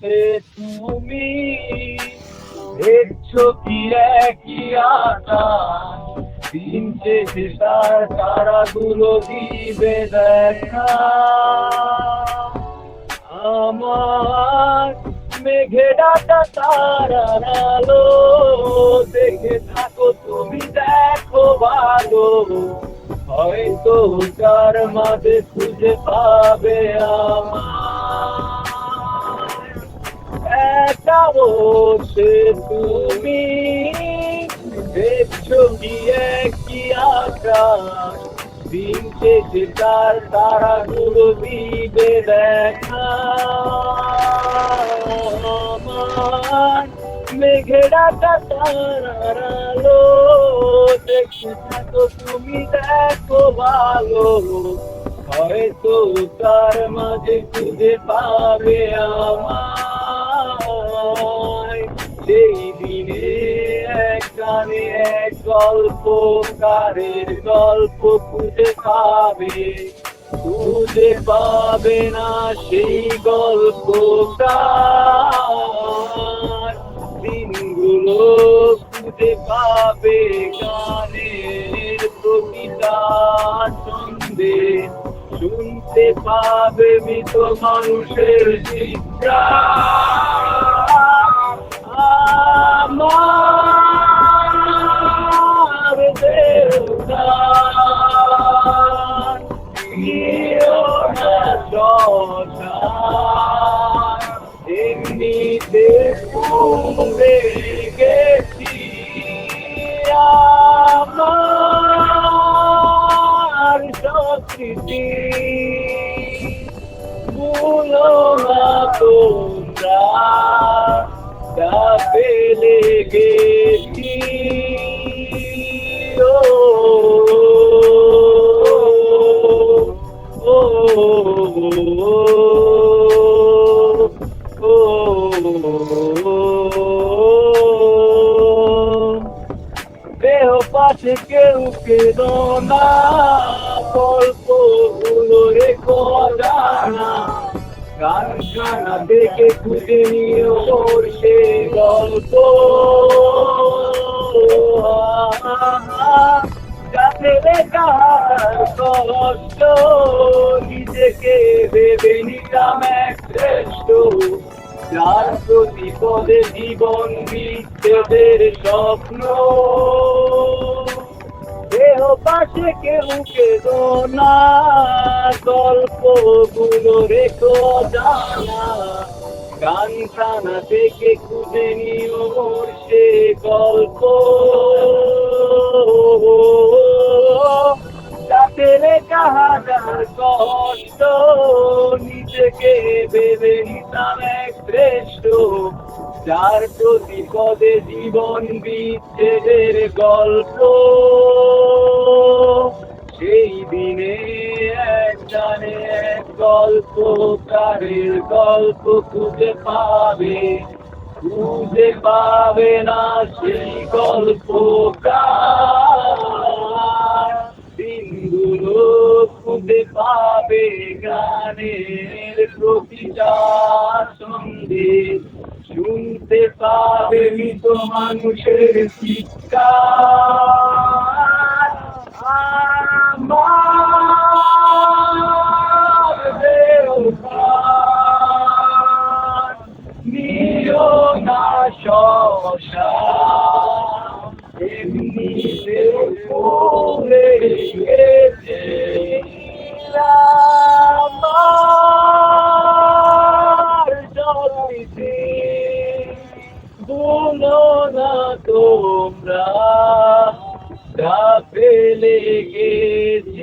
সে তুমি দেখছ কি একই দিন শেষে তার তারাগুলো দিবে দেখা। আমার মেঘে ডাকা তারার আলো, দেখে থাকো তুমি দেখো ভালো। হয়তো তার মাঝে খুঁজে পাবে আমার একা বসে তুমি। দেখছ কি একই আকাশ? দিন শেষে তার তারাগুলো দিবে দেখা। আমার মেঘে ডাকা তারার আলো দেখে থাকো তুমি, দেখো ভালো। হয়তো তার মাঝে খুঁজে পাবে আমায় সেই এক গানে এক গল্পকারের গল্প খুঁজে পাবে। খুঁজে পাবে না সেই গল্পকার দিনগুলো খুঁজে পাবে গানের প্রতিটা ছন্দে। শুনতে পাবে মৃত মানুষের চিৎকার প্রিয় না শ্মশান, এমনিতে পুরে গেছি আমার সংস্কৃতি ভুলো না তোমরা পেলে গেছি দেহ পাশে কেউ কেদো না, গল্পগুলো রেখো জানা। গান গানা দেখে খুঁজে নিও গল্প। যাতে লেখা কষ্ট, নিজেকে ভেবে নিলাম এক শ্রেষ্ঠ যার প্রতি পদে জীবন বিচ্ছেদের স্বপ্ন। দেহ পাশে কেউ কেদো না, গল্পগুলো রেখো জানা। গান খানা থেকে খুঁজে নিও সে গল্প। যাতে লেখা হাজার কষ্ট, নিজেকে ভেবে নিতাম এক শ্রেষ্ঠ যার প্রতি পদে জীবন বিচ্ছেদের গল্প, সেই দিনে একজনে এক জানে এক গল্পকারের গল্প খুঁজে পাবে খুঁজে পাবে না সেই গল্প দিনগুলো খুঁজে পাবে গানের প্রতিটা সন্দেশ শুনতে পাবে মৃত মানুষের চিৎকার আমার দেওঘর নিও না শ্মশান এমনিতে পড়ে না তোমরা পেলে গেছি